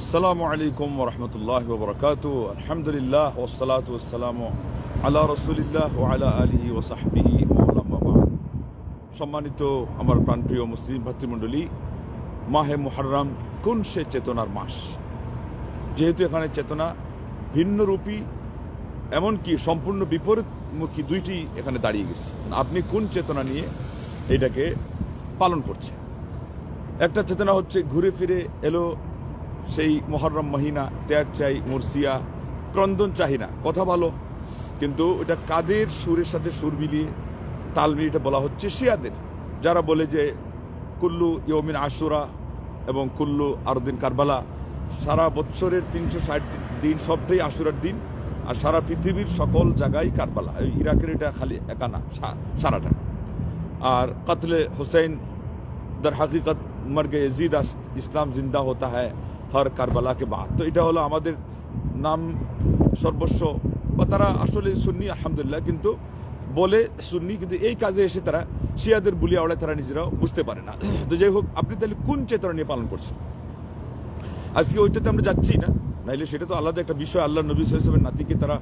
আসসালামু আলাইকুম রহমতুল্লাহ বরকাত আলহামদুলিল্লাহ ওসালাত ওসালাম আল্লাহ রসুলিল্লাহ আলা আলিহি ওসাহবিহি সম্মানিত আমার প্রাণপ্রিয় মুসলিম ভাতৃমণ্ডলী, মাহে মুহাররাম কোন সে চেতনার মাস? যেহেতু এখানে চেতনা ভিন্নরূপী এমনকি সম্পূর্ণ বিপরীতমুখী দুইটি এখানে দাঁড়িয়ে গেছে। আপনি কোন চেতনা নিয়ে এটাকে পালন করছেন? একটা চেতনা হচ্ছে ঘুরে ফিরে এলো সেই মহরম মহিনা, ত্যাগ চাই মুরসিয়া, ক্রন্দন চাহি না। কথা ভালো। কিন্তু এটা কাদের সুরের সাথে সুর মিলিয়ে তাল মিলিয়ে বলা হচ্ছে? শিয়াদের। যারা বলে যে কুল্লু ইয়মিন আশুরা এবং কুল্লু আরদিন কারবালা, সারা বছরের তিনশো ষাট দিন সবটাই আশুরার দিন, আর সারা পৃথিবীর সকল জায়গায় কারবালা। ইরাকের এটা খালি একা না সারাটা। আর কাতলে হোসেন দর হাকিকত মার্গে এজিদ ইসলাম জিন্দা হতা হ্যায়। হর কারবালাকে বাদ। তো এটা হলো আমাদের নাম সর্বস্ব। বা তারা আসলে সুন্নি, আলহামদুলিল্লাহ, কিন্তু বলে সুন্নি, কিন্তু এই কাজে এসে তারা শিয়াদের বুলিয়া ওড়ায় তারা নিজেরাও বুঝতে পারে না। তো যাই হোক, আপনি তাহলে কোন চেতনা নিয়ে পালন করছেন? আজকে ওইটাতে আমরা যাচ্ছি না, নাইলে সেটা তো আলাদা একটা বিষয়। আল্লাহ নবী সাহেবের নাতিকে তারা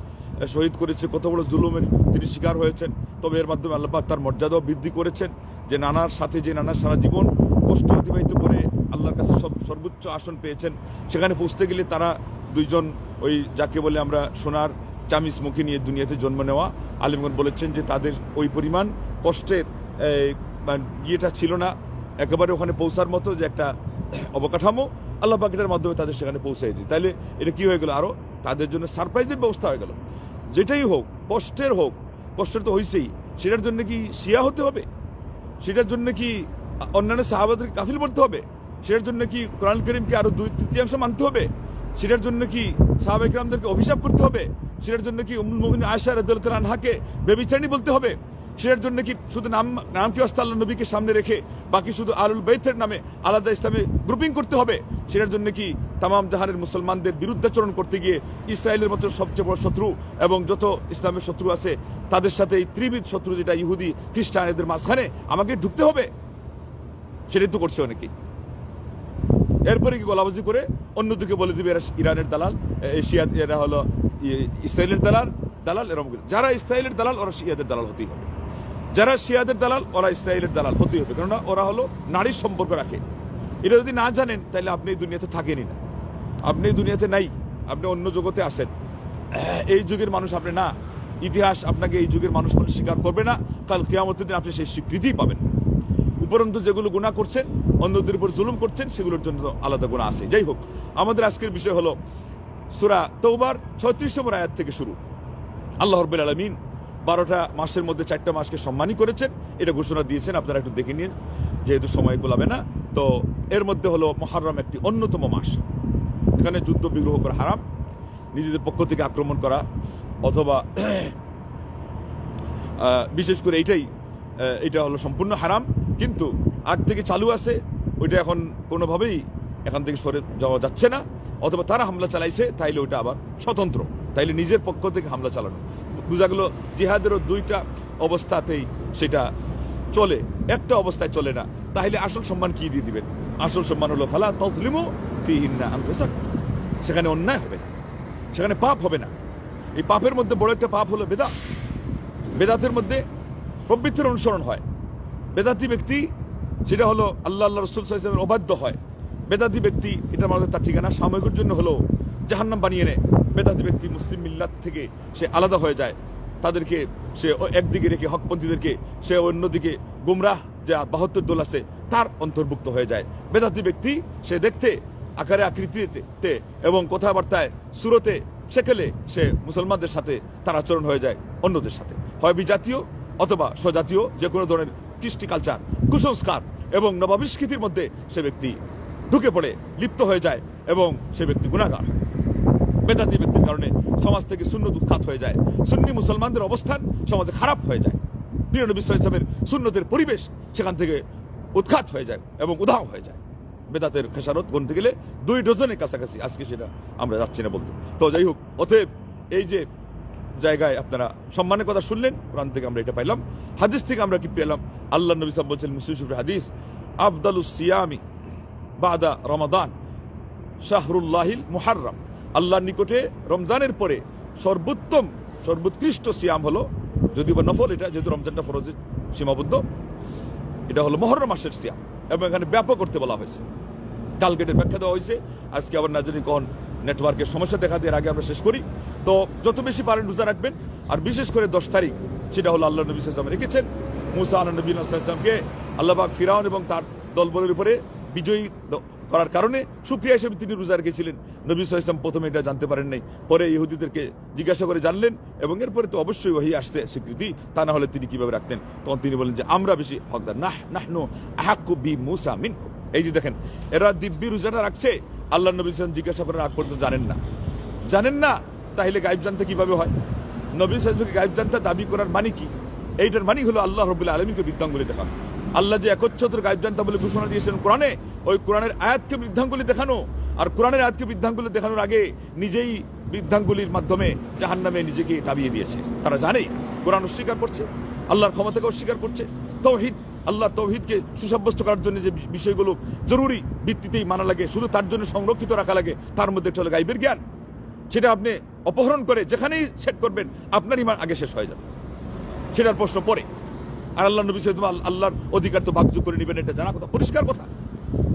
শহীদ করেছে। কত বড় জুলুমের তিনি শিকার হয়েছেন। তবে এর মাধ্যমে আল্লাহ তার মর্যাদাও বৃদ্ধি করেছেন। যে নানার সাথে যে নানার সারা জীবন কষ্ট অতিবাহিত করে আল্লাহর কাছে সর্বোচ্চ আসন পেয়েছেন। সেখানে পৌঁছতে গেলে তারা দুইজন ওই যাকে বলে আমরা সোনার চামিস মুখে নিয়ে দুনিয়াতে জন্ম নেওয়া আলিমগণ বলেছেন যে তাদের ওই পরিমাণ কষ্টের মানে ইয়েটা ছিল না। একেবারে ওখানে পৌঁছার মতো যে একটা অবকাঠামো আল্লাহ পাকের মাধ্যমে তাদের সেখানে পৌঁছাইছি তাইলে এটা কি হয়ে গেল আরও তাদের জন্য সারপ্রাইজের ব্যবস্থা হয়ে গেল। যেটাই হোক, কষ্টের হোক, কষ্টের তো হয়েছেই সেটার জন্য কি শিয়া হতে হবে? সেটার জন্য কি অন্যান্য সাহাবাদের কাফিল পড়তে হবে? সেটার জন্য কি কোরআন করিমকে আরও দুই তৃতীয়াংশ মানতে হবে? সেটার জন্য কি সাহাবাইকরামদেরকে অভিশাপ করতে হবে? সেটার জন্য কি উম্মুল মুমিন আয়েশা রাদিয়াল্লাহু আনহাকে বেবিচারী বলতে হবে? সেটার জন্য কি শুধু নাম নাম কি আস্তা আল্লাহ নবীকে সামনে রেখে বাকি শুধু আলুল বেথের নামে আলাদা ইসলামে গ্রুপিং করতে হবে? সেটার জন্য কি তামাম জাহানের মুসলমানদের বিরুদ্ধাচরণ করতে গিয়ে ইসরায়েলের মতো সবচেয়ে বড় শত্রু এবং যত ইসলামের শত্রু আছে, তাদের সাথে এই ত্রিবিধ শত্রু যেটা ইহুদি, খ্রিস্টান, এদের মাঝখানে আমাকে ঢুকতে হবে? সেটাই তো করছে অনেকেই। এরপরে কি গলাবাজি করে অন্যদিকে বলে দিবে এরা ইরানের দালাল এশিয়া এরা হলো ইসরায়েলের দালাল দালাল এরকম। যারা ইসরায়েলের দালাল, ওরা শিয়াদের দালাল হতেই হবে। যারা শিয়াদের দালাল, ওরা ইসরায়েলের দালাল হতেই হবে। কেননা ওরা হলো নারীর সম্পর্ক রাখে। এটা যদি না জানেন, তাহলে আপনি এই দুনিয়াতে থাকেনই না। আপনি এই দুনিয়াতে নাই, আপনি অন্য জগতে আসেন এই যুগের মানুষ আপনি না। ইতিহাস আপনাকে এই যুগের মানুষ বলে স্বীকার করবে না। কাল কেয়ামতের দিন আপনি সেই স্বীকৃতিই পাবেন না। উপরন্তু যেগুলো গুণা করছেন অন্যদের উপর জুলুম করছেন, সেগুলোর জন্য আলাদা গুণা আছে। যাই হোক, আমাদের আজকের বিষয় হলো সুরা তৌবার ছত্রিশ নম্বর আয়াত থেকে শুরু। আল্লাহ রব্বুল আলমিন বারোটা মাসের মধ্যে চারটা মাসকে সম্মানই করেছেন। এটা ঘোষণা দিয়েছেন, আপনারা একটু দেখে নিন, যেহেতু সময় গোলাবে না। তো এর মধ্যে হলো মহারম একটি অন্যতম মাস। এখানে যুদ্ধ, বিগ্রহ করা হারাম। নিজেদের পক্ষ থেকে আক্রমণ করা, অথবা বিশেষ করে এইটাই এটা হলো সম্পূর্ণ হারাম। কিন্তু আগ থেকে চালু আছে, ওইটা এখন কোনোভাবেই এখান থেকে সরে যাওয়া যাচ্ছে না। অথবা তারা হামলা চালাইছে, তাইলে ওইটা আবার স্বতন্ত্র। তাইলে নিজের পক্ষ থেকে হামলা চালানো। বোঝা গেল, জিহাদেরও দুইটা অবস্থাতেই সেটা চলে। একটা অবস্থায় চলে না। তাহলে আসল সম্মান কি দিয়ে দিবেন? আসল সম্মান হলো, ফালা তসলিমু ফিহিন্না আনফুসাক। সেখানে অন্যায় হবে না। সেখানে পাপ হবে না। এই পাপের মধ্যে বড় একটা পাপ হলো বেদা বেদাতের মধ্যে প্রবৃত্তির অনুসরণ হয়। বেদাতি ব্যক্তি, সেটা হলো আল্লাহ আল্লাহ রসুল সাহেবের অবাধ্য হয়। বেদাতি ব্যক্তি, এটা মানুষের তার ঠিকানা, সাময়িকের জন্য হলো জাহান্নাম বানিয়ে নেয়। বেদাতি ব্যক্তি মুসলিম মিল্লাত থেকে সে আলাদা হয়ে যায়। তাদেরকে সে একদিকে রেখে হকপন্থীদেরকে, সে অন্যদিকে গুমরাহ, যে বাহাত্তর দোল আছে, তার অন্তর্ভুক্ত হয়ে যায়। বেদাতি ব্যক্তি, সে দেখতে, আকারে আকৃতিতে এবং কথাবার্তায় সুরতে সেকেলে সে মুসলমানদের সাথে তার আচরণ হয়ে যায় অন্যদের সাথে। হয় বিজাতীয় অথবা স্বজাতীয় যে কোনো ধরনের কৃষ্টি কালচার কুসংস্কার এবং নবাবিষ্কৃতির মধ্যে সে ব্যক্তি ঢুকে পড়ে, লিপ্ত হয়ে যায় এবং সে ব্যক্তি গুণাগার হয়। বেদাতি ব্যক্তির কারণে সমাজ থেকে শূন্য উৎখাত হয়ে যায়। সুন্নি মুসলমানদের অবস্থান সমাজে খারাপ হয়ে যায়। প্রিয় নবী শূন্যতের পরিবেশ সেখান থেকে উৎখাত হয়ে যায় এবং উধাও হয়ে যায়। বেদাতের খেসারত গুনতে গেলে দুই ডজনের কাছাকাছি। আজকে সেটা আমরা যাচ্ছি না বলতে। তো যাই হোক, অতএব এই যে জায়গায় আপনারা সম্মানের কথা শুনলেন, কোরআন থেকে আমরা এটা পাইলাম, হাদিস থেকে আমরা কি পেলাম? আল্লাহ নবী সাহেব বলছেন, মুসলিম শরীফের হাদিস, আফদালুস সিয়ামি বাদা রমাদান শাহরুল্লাহিল মুহাররম। আল্লাহর নিকটে রমজানের পরে সর্বোত্তম, সর্বোৎকৃষ্ট সিয়াম হলো, যদিও বা নফল এটা, যেহেতু রমজানটা ফরজে সীমাবদ্ধ, এটা হলো মহরম মাসের সিয়াম, এবং এখানে ব্যাপক করতে বলা হয়েছে। টার্গেটের ব্যাখ্যা দেওয়া হয়েছে, আজকে আবার না জানি নেটওয়ার্কের সমস্যা দেখা দিয়ে এর আগে আমরা শেষ করি। তো যত বেশি পারেন রোজা রাখবেন, আর বিশেষ করে দশ তারিখ, সেটা হলো আল্লাহ নবী সাল্লাম রেখেছেন মুসা আল্লাহ নবী সাল্লামকে আল্লাহবাক ফিরাউন এবং তার দলবলের উপরে বিজয়ী করার কারণে সুক্রিয়া হিসেবে তিনি রোজা রেখেছিলেন। নবী সাল্লাম প্রথমে এটা জানতে পারেন নাই পরে ইহুদিদেরকে জিজ্ঞাসা করে জানলেন এবং এরপরে তো অবশ্যই ওহি আসছে, স্বীকৃতি। তা না হলে তিনি কীভাবে রাখতেন? তখন তিনি বলেন যে, আমরা বেশি হকদার। নাহ নাহ নাহনু আহাক্কু বি মুসা মিন এই যে দেখেন, এরা দিব্যি রোজাটা রাখছে আল্লাহ নবী সাল্লাম জিজ্ঞাসা করার আগ পর্যন্ত জানেন না। জানেন না? তাহলে গাইব জানতে কীভাবে হয়? নবী সাল্লামকে গাইব জানতে দাবি করার মানে কি? এইটার মানে হলো আল্লাহ রবুল্লা আলমীকে বৃদ্ধাঙ্গুলি দেখানো। আল্লাহ যে একচ্ছত্র গাইব জানতা বলে ঘোষণা দিয়েছেন কোরআনে, ওই কোরআনের আয়াতকে বৃদ্ধাঙ্গুলি দেখানো আর কোরআনের আয়াতকে বৃদ্ধাঙ্গুলি দেখানোর আগে নিজেই বৃদ্ধাঙ্গুলির মাধ্যমে জাহান্নামে নিজেকে নামিয়ে দিয়েছে। তারা জানেই, কোরআন অস্বীকার করছে, আল্লাহর ক্ষমতাকে অস্বীকার করছে। তৌহিদ আল্লাহ তৌহিদকে সুসাব্যস্ত করার জন্য যে বিষয়গুলো জরুরি ভিত্তিতেই মানা লাগে, শুধু তার জন্য সংরক্ষিত রাখা লাগে, তার মধ্যে একটা হলো গাইবের জ্ঞান। সেটা আপনি অপহরণ করে যেখানেই সেট করবেন, আপনার ইমান আগে শেষ হয়ে যাবে। সেটার প্রশ্ন পরে আর আল্লাহ নবী সাল্লাল্লাহু আল্লাহর অধিকার তো ভাগ্য করে নেবেন, এটা জানা কথা, পরিষ্কার কথা।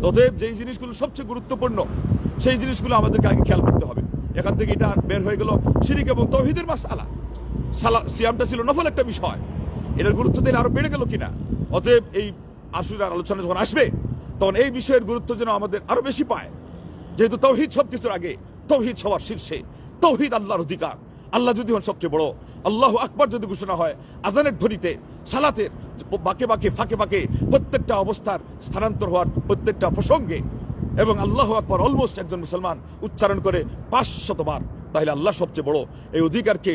অতএব যেই জিনিসগুলো সবচেয়ে গুরুত্বপূর্ণ, সেই জিনিসগুলো আমাদেরকে আগে খেয়াল করতে হবে। এখান থেকে এটা বের হয়ে গেল শিরিক এবং তৌহিদের মাসালা সালা সিয়ামটা ছিল নফল একটা বিষয়। এটার গুরুত্ব দিলে আরও বেড়ে গেল কিনা? অতএব এই আশুরার আলোচনা যখন আসবে, তখন এই বিষয়ের গুরুত্ব যেন আমাদের আরও বেশি পায়। যেহেতু তৌহিদ সব কিছুর আগে, তৌহিদ সবার শীর্ষে, তৌহিদ আল্লাহর অধিকার। আল্লাহ যদি হন সবচেয়ে বড়, আল্লাহ আকবার যদি ঘোষণা হয়, আজানের ধ্বনিতে, সালাতের বাকে বাকে, ফাঁকে ফাঁকে প্রত্যেকটা অবস্থার স্থানান্তর হওয়ার প্রত্যেকটা প্রসঙ্গে এবং আল্লাহ আকবর অলমোস্ট একজন মুসলমান উচ্চারণ করে পাঁচশতবার তাহলে আল্লাহ সবচেয়ে বড়। এই অধিকারকে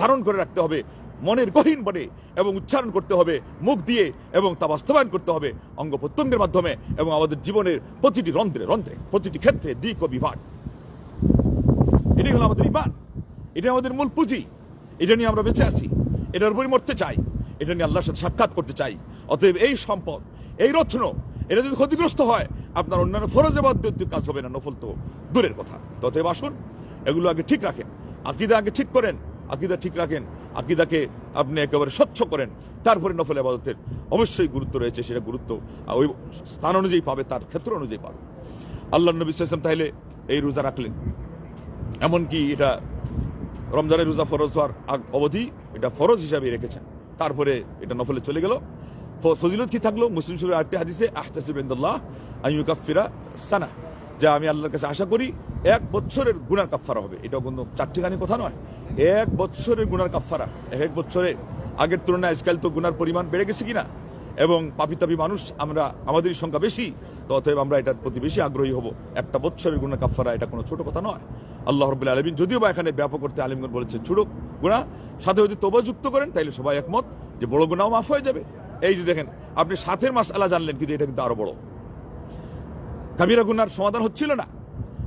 ধারণ করে রাখতে হবে মনের গহীন বনে এবং উচ্চারণ করতে হবে, মুখ দিয়ে এবং তা বাস্তবায়ন করতে হবে অঙ্গ প্রত্যঙ্গের মাধ্যমে এবং আমাদের জীবনের প্রতিটি রন্ধ্রে রন্ধ্রে, প্রতিটি ক্ষেত্রে দিক ও বিভাগ। এটাই হলো আমাদের ইমান। এটা আমাদের মূল পুঁজি। এটা নিয়ে আমরা বেঁচে আছি। এটার উপরই মরতে চাই। এটা নিয়ে আল্লাহর সাথে সাক্ষাৎ করতে চাই। অতএব এই সম্পদ, এই রত্ন, এটা যদি ক্ষতিগ্রস্ত হয়, আপনার অন্যান্য ফরজে বাদ কাজ হবে না, নফল তো দূরের কথা। অতএব আসুন, এগুলো আগে ঠিক রাখেন। আকিদা আগে ঠিক করেন। আকিদা ঠিক রাখেন, আকিদাকে আপনি একেবারে স্বচ্ছ করেন, তারপরে নফল আবাদতের অবশ্যই গুরুত্ব রয়েছে, সেটা গুরুত্ব ওই স্থান অনুযায়ী পাবে, তার ক্ষেত্র অনুযায়ী পাবে। আল্লাহ নবী সাল্লাম তাহলে এই রোজা রাখলেন। এমনকি এটা রমজানের রোজা ফরজ হওয়ার আগ অবধি এটা ফরজ হিসাবে রেখেছেন। তারপরে এটা নফলে চলে গেল। ফজিলত কি থাকল? মুসলিম শরীর আরেকটি হাদিসে আহতাসিবাহ আইয়ুকাফিরা সানা যা আমি আল্লাহর কাছে আশা করি এক বছরের গুনার কাফারা হবে। এটা কোনো চারটিখানি কথা নয়। এক বছরের গুনার কাফারা এক বছরে, আগের তুলনায় আজকাল তো গুনার পরিমাণ বেড়ে গেছে কিনা? এবং পাপিতাপি মানুষ, আমরা, আমাদেরই সংখ্যা বেশি, তো অতএব আমরা এটার প্রতি বেশি আগ্রহী হব। একটা বছরের গুণা কাফারা এটা কোনো ছোট কথা নয়। আল্লাহ রবুল্লা আলমিন যদিও বা এখানে ব্যাপক করতে আলিমগণ বলেছে ছোট গুণা সাথে যদি তোবা যুক্ত করেন, তাইলে সবাই একমত যে বড় গুণাও মাফ হয়ে যাবে। এই যে দেখেন, আপনি সাথের মাস আলা জানলেন, কিন্তু এটা কিন্তু আরও বড়। কাবিরা গুনার সমাধান হচ্ছিল না।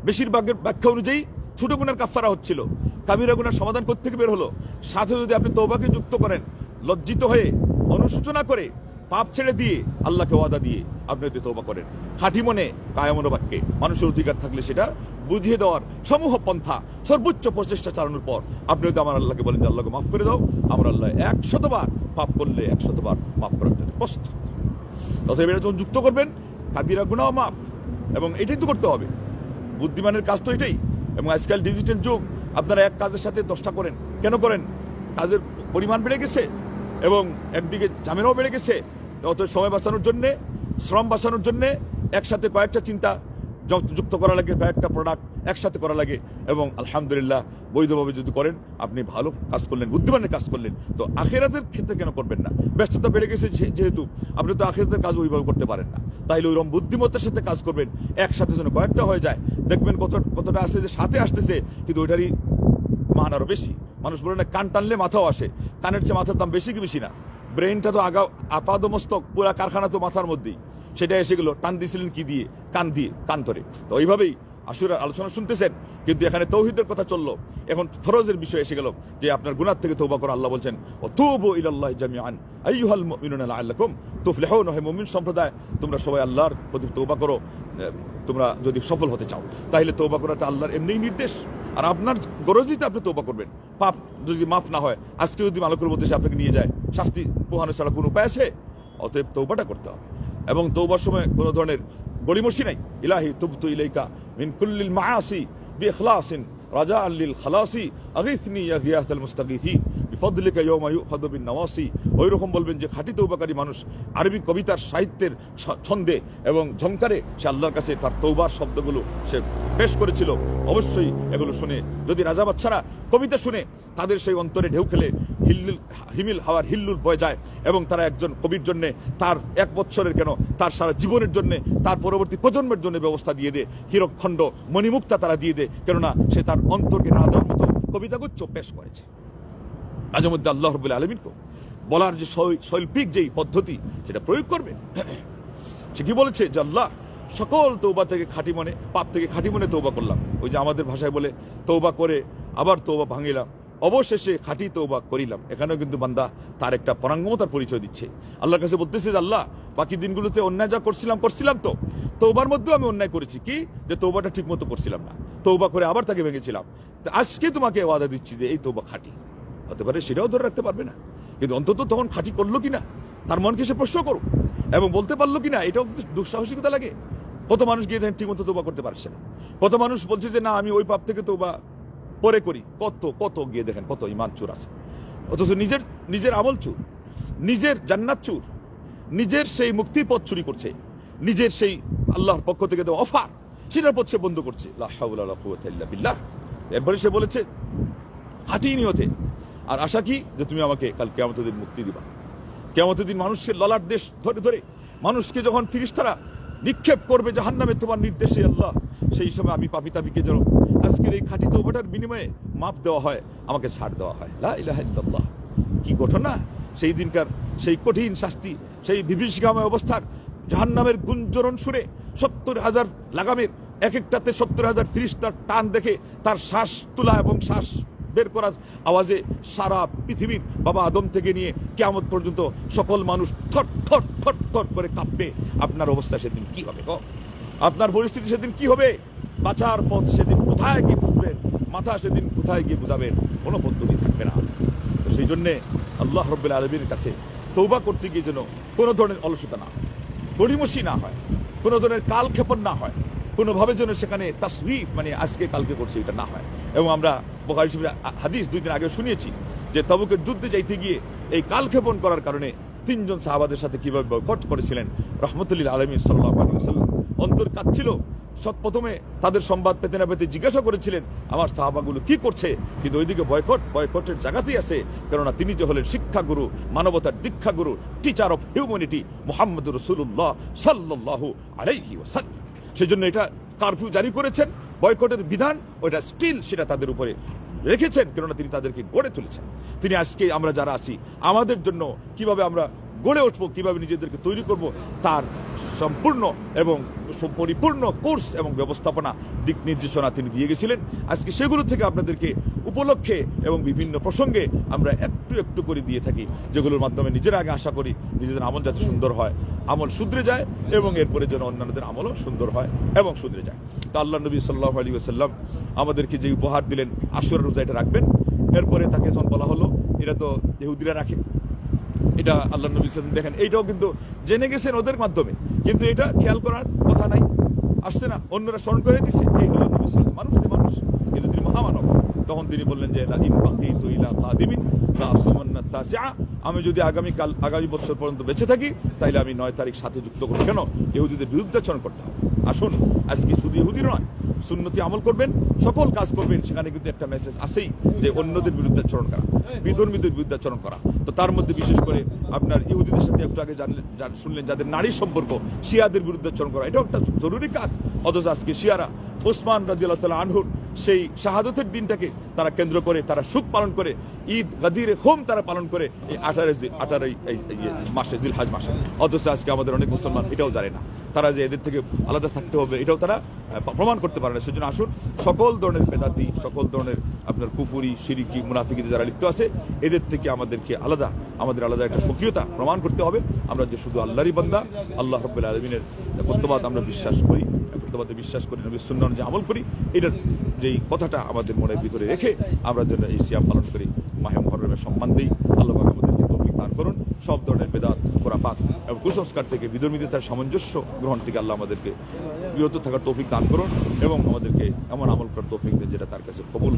বেশিরভাগের ব্যাখ্যা অনুযায়ী ছোট গুনার কাফারা হচ্ছিল। কাবিরা গুনার সমাধান থেকে বের হলো? সাথে যদি আপনি তৌবাকে যুক্ত করেন, লজ্জিত হয়ে অনুসূচনা করে, পাপ ছেড়ে দিয়ে, আল্লাহকে ওয়াদা দিয়ে আপনি যদি তৌবা করেন। খাঁটি মনে কায়ামন বাক্যে মানুষের অধিকার থাকলে সেটা বুঝিয়ে দেওয়ার সমূহ পন্থা, সর্বোচ্চ প্রচেষ্টা চালানোর পর আপনি যদি আমার আল্লাহকে বলেন যে, আল্লাহকে মাফ করে দাও আমার আল্লাহ একশতবার পাপ করলে একশতবার মাফ করার জন্য প্রস্তুত। অতএব এটা যখন যুক্ত করবেন, কাবিরা গুণাও মাফ। এবং এটাই তো করতে হবে। বুদ্ধিমানের কাজ তো এটাই। এবং আজকাল ডিজিটাল যুগ, আপনারা এক কাজের সাথে দশটা করেন। কেন করেন? কাজের পরিমাণ বেড়ে গেছে এবং একদিকে ঝামেলাও বেড়ে গেছে। অত সময় বাঁচানোর জন্যে, শ্রম বাঁচানোর জন্যে একসাথে কয়েকটা চিন্তা যুক্ত- করা লাগে কয়েকটা প্রোডাক্ট একসাথে করা লাগে এবং আলহামদুলিল্লাহ বৈধভাবে যদি করেন, আপনি ভালো কাজ করলেন, বুদ্ধিমানের কাজ করলেন, তো আখেরাতের ক্ষেত্রে কেন করবেন না? ব্যস্ততা বেড়ে গেছে যেহেতু আপনি তো আখেরাতের কাজ ওইভাবে করতে পারেন না। তাইলে ওইরকম বুদ্ধিমত্তার সাথে কাজ করবেন, একসাথে যেন কয়েকটা হয়ে যায়। দেখবেন কত কতটা আসছে যে সাথে আসতেছে, কিন্তু ওইটারই মান আরও বেশি। মানুষ বলে না, কান টানলে মাথাও আসে। কানের চেয়ে মাথার দাম বেশি কি বেশি না? ব্রেনটা তো আগা আপাদমস্তক, পুরা কারখানা তো মাথার মধ্যেই। সেটা এসে গেল, টান দিয়েছিলেন কি দিয়ে? কান দিয়ে, কান ধরে। তো ওইভাবেই আশুরার আলোচনা শুনতেছেন, কিন্তু এখানে তৌহিদের কথা চলল। এখন ফরজের বিষয় এসে গেল যে আপনার গুনার থেকে তৌবা করো আল্লাহ বলছেন ও তুবু ইলাল্লাহ জামিআন। আইয়ুহাল মুমিনুনা লাআল্লাকুম তুফলিহুন। হে মুমিন সম্প্রদায়, তোমরা সবাই আল্লাহর প্রতি তৌবা করো তোমরা যদি সফল হতে চাও, তাহলে তৌবা করাটা আল্লাহর এমনিই নির্দেশ। আর আপনার গরজিতে আপনি তৌবা করবেন। পাপ যদি মাফ না হয় আজকে যদি মালকের মধ্যে সে আপনাকে নিয়ে যায়, শাস্তি পোহানো ছাড়া কোনো উপায় আছে? অতএব তৌবাটা করতে হবে। এবং তৌবার সময় কোনো ধরনের গড়িমসি নাই। ইলাহি তুবতু ইলাইকা মিন কুল্লিল মাআসি বিইখলাসিন রাজা লিল খালাসি আগিথনি ইয়া গিয়াসাল মুস্তাগিথি বিফদলিকা ইয়াওমা ইউখাযু বিন নওয়াসি। ওই রকম বলবেন যে খাঁটি তৌবাকারী মানুষ আরবি কবিতার সাহিত্যের ছন্দে এবং ঝংকারে সে আল্লাহর কাছে তার তৌবার শব্দগুলো সে পেশ করেছিল। অবশ্যই এগুলো শুনে যদি রাজা বাচ্চারা কবিতা শুনে তাদের সেই অন্তরে ঢেউ খেলে হিল্লুল, হিমিল হাওয়ার হিল্লুল বয়ে যায় এবং তারা একজন কবির জন্যে তার এক বছরের কেন, তার সারা জীবনের জন্য, তার পরবর্তী প্রজন্মের জন্য ব্যবস্থা দিয়ে দেয় হীরকখণ্ড মণিমুক্তা তারা দিয়ে দেয় কেননা সে তার অন্তরকে না দেওয়ার মতো কবিতাগুচ্ছ পেশ করেছে। মধ্যে আল্লাহ রবুল্লা আলমিনকে বলার যে শৈল্পিক যেই পদ্ধতি, সেটা প্রয়োগ করবে? সে কি বলেছে? যে আল্লাহ, সকল তৌবা থেকে খাঁটি মনে, পাপ থেকে খাঁটি মনে তৌবা করলাম। ওই যে আমাদের ভাষায় বলে তৌবা করে আবার তৌবা ভাঙিলাম। অবশেষে খাঁটি তৌবা করিলাম। এখানেও কিন্তু বান্দা তার একটা পরাঙ্গমতার পরিচয় দিচ্ছে। আল্লাহর কাছে বলতেছে যে, আল্লাহ, বাকি দিনগুলোতে অন্যায় যা করছিলাম করছিলাম তো। তৌবার মধ্যেও আমি অন্যায় করেছি। কি? যে তৌবাটা ঠিক মতো করছিলাম না। তৌবা করে আবার তাকে ভেঙেছিলাম। আজকে তোমাকে ওয়াদা দিচ্ছি যে, এই তৌবা খাঁটি। হতে পারে সেটাও ধরে রাখতে পারবে না। কিন্তু অন্তত তখন খাঁটি করল কিনা, তার মনকে সে প্রশ্ন করো এবং বলতে পারল কিনা, এটাও কিন্তু দুঃসাহসিকতা লাগে। কত মানুষ গিয়ে দেখেন ঠিকমতো তোবা করতে পারছে না। কত মানুষ বলছে যে, না, আমি ওই পাপ থেকে তোবা পরে করি। কত কত গিয়ে দেখেন, কত ইমান চুর আছে। অথচ নিজের নিজের আমল চুর, নিজের জান্নাত চুর, নিজের সেই মুক্তির পথ চুরি করছে, নিজের সেই আল্লাহর পক্ষ থেকে দেওয়া অফার, সেটার পথ সে বন্ধ করছে। এরপরে সে বলেছে, খাঁটি নিয়তে। আর আশা কি যে তুমি আমাকে কাল কেমতের দিন মুক্তি দিবা। কেমতের দিন মানুষের ললাট দেশ ধরে ধরে, মানুষকে যখন ফিরিস্তারা নিক্ষেপ করবে জাহান নামে তোমার নির্দেশে আল্লাহ সেই সময় আমি পাপি তাপিকে যেন আজকের এই খাঁটি তৌবাটার বিনিময়ে মাপ দেওয়া হয়, আমাকে ছাড় দেওয়া হয়। লা ইলাহা ইল্লাল্লাহ। কি ঘটনা সেই দিনকার সেই কঠিন শাস্তি, সেই বিভীষিকাময় অবস্থার জাহান্নামের গুঞ্জরণ সুরে সত্তর হাজার লাগামের এক একটাতে সত্তর হাজার ফিরিস্তার টান দেখে তার শ্বাস তোলা এবং শ্বাস বের করার আওয়াজে সারা পৃথিবীর বাবা আদম থেকে নিয়ে কেমন পর্যন্ত সকল মানুষ থর থর থর থর করে কাঁপবে। আপনার অবস্থা সেদিন কি হবে গো? আপনার পরিস্থিতি সেদিন কি হবে? বাঁচার পথ সেদিন কোথায় গিয়ে বুঝবেন মাথা সেদিন কোথায় গিয়ে বুঝাবেন? কোনো পদ্ধতি থাকবে না। তো সেই জন্যে আল্লাহ রব্বুল আলমীর কাছে তৌবা করতে গিয়ে যেন কোনো ধরনের অলসতা না হয় গড়িমসি না হয়, কোনো ধরনের কালক্ষেপণ না হয়, কোনোভাবে যেন সেখানে তাসরিফ মানে আজকে কালকে করছে এটা না হয়। এবং আমরা বোকারি হাদিস দুই দিন আগে শুনিয়েছি যে তবুকের যুদ্ধে যাইতে গিয়ে এই কালক্ষেপণ করার কারণে তিনজন সাহাবাদের সাথে কীভাবে বয়কট করেছিলেন? রহমতুল্লিল আলমী সাল্লাহ আলী সাল্লাম অন্তর কাঁদছিল। সব প্রথমে তাদের সংবাদ পেতে না পেতে জিজ্ঞাসা করেছিলেন, আমার সাহাবাগুলো কি করছে? কিন্তু ওইদিকে বয়কট, বয়কটের জায়গাতেই আছে। কেননা তিনি যে হলেন শিক্ষাগুরু, মানবতার দীক্ষাগুরু teacher of humanity Muhammad Rasulullah সাল্লাহ ওয়াসাল্লাম। সেই জন্য এটা কারফিউ জারি করেছেন। বয়কটের বিধান, ওইটা স্টিল সেটা তাদের উপরে রেখেছেন, কেননা তিনি তাদেরকে গড়ে তুলেছেন। তিনি আজকে আমরা যারা আছি, আমাদের জন্য কীভাবে আমরা গড়ে উঠবো, কীভাবে নিজেদেরকে তৈরি করব, তার সম্পূর্ণ এবং পরিপূর্ণ কোর্স এবং ব্যবস্থাপনা দিক নির্দেশনা তিনি দিয়ে গেছিলেন। আজকে সেগুলো থেকে আপনাদেরকে উপলক্ষে এবং বিভিন্ন প্রসঙ্গে আমরা একটু একটু করে দিয়ে থাকি, যেগুলোর মাধ্যমে নিজেরা আগে আশা করি নিজেদের আমল যাতে সুন্দর হয়। আমল শুধরে যায় এবং এরপরে যেন অন্যান্যদের আমলও সুন্দর হয় এবং শুধরে যায়। তা আল্লাহ নবী সাল্লাহ আলী সাল্লাম আমাদেরকে যে উপহার দিলেন আশুরার রোজা এটা রাখবেন। এরপরে তাকে যখন বলা হলো, এটা তো ইহুদিরা রাখে। এটা আল্লাহ নবী সাল্লাম দেখেন, এইটাও কিন্তু জেনে গেছেন ওদের মাধ্যমে। কিন্তু এটা খেয়াল করার কথা নাই। আসছে না, অন্যরা স্মরণ করে দিছে, এই হলো নবী সাল্লাম মানুষ মানুষ, কিন্তু তিনি মহামানব। তখন তিনি বললেন যে, লা ইন বাকিতু ইলা আমি যদি আগামীকাল, আগামী বছর পর্যন্ত বেঁচে থাকি, তাইলে আমি নয় তারিখ সাথে যুক্ত করব। কেন? ইহুদিদের বিরুদ্ধাচরণ করতে হবে। আসুন, আজকে শুধু ইহুদির নয়, সুন্নতি আমল করবেন, সকল কাজ করবেন, সেখানে কিন্তু একটা মেসেজ আছেই যে, অন্যদের বিরুদ্ধাচরণ করা, বিধর্মীদের বিরুদ্ধাচরণ করা। তো তার মধ্যে বিশেষ করে আপনার ইহুদিদের সাথে একটু আগে জানলেন শুনলেন, যাদের নারী সম্পর্ক, শিয়াদের বিরুদ্ধাচরণ করা, এটাও একটা জরুরি কাজ। অথচ আজকে শিয়ারা, ওসমান রাজিয়াল্লাহ তাআলা আনহুর সেই শাহাদতের দিনটাকে তারা কেন্দ্র করে, তারা সুখ পালন করে, ঈদ, গাদিরে হোম তারা পালন করে এই আঠারো এই মাসে, জিলহাজ মাসে। অথচ আজকে আমাদের অনেক মুসলমান এটাও জানে না। তারা যে এদের থেকে আলাদা থাকতে হবে, এটাও তারা প্রমাণ করতে পারে না। সেজন্য আসুন, সকল ধরনের বেদাতি, সকল ধরনের আপনার কুফুরি, সিরিকি মুনাফিকিতে যারা লিপ্ত আছে, এদের থেকে আমাদেরকে আলাদা, আমাদের আলাদা একটা স্বকীয়তা প্রমাণ করতে হবে। আমরা যে শুধু আল্লাহরই বান্দা, আল্লাহ রব্বুল আলমিনের প্রত্যবাদ আমরা বিশ্বাস করি। প্রত্যবাদে বিশ্বাস করি, নবী সুন্দর যে আমল করি এটার যেই কথাটা আমাদের মনের ভিতরে রেখে আমরা যেন এই সিয়াম পালন করি, মাহে মহরমের সম্মান দিই, আল্লাহ আমাদেরকে তৌফিক দান করুন, সব ধরনের বেদাত খোরাপাত এবং কুসংস্কার থেকে বিধর্মীদের সামঞ্জস্য গ্রহণ থেকে আল্লাহ আমাদেরকে বিরত থাকার তৌফিক দান করুন এবং আমাদেরকে এমন আমল করার তৌফিক দেন যেটা তার কাছে কবুল।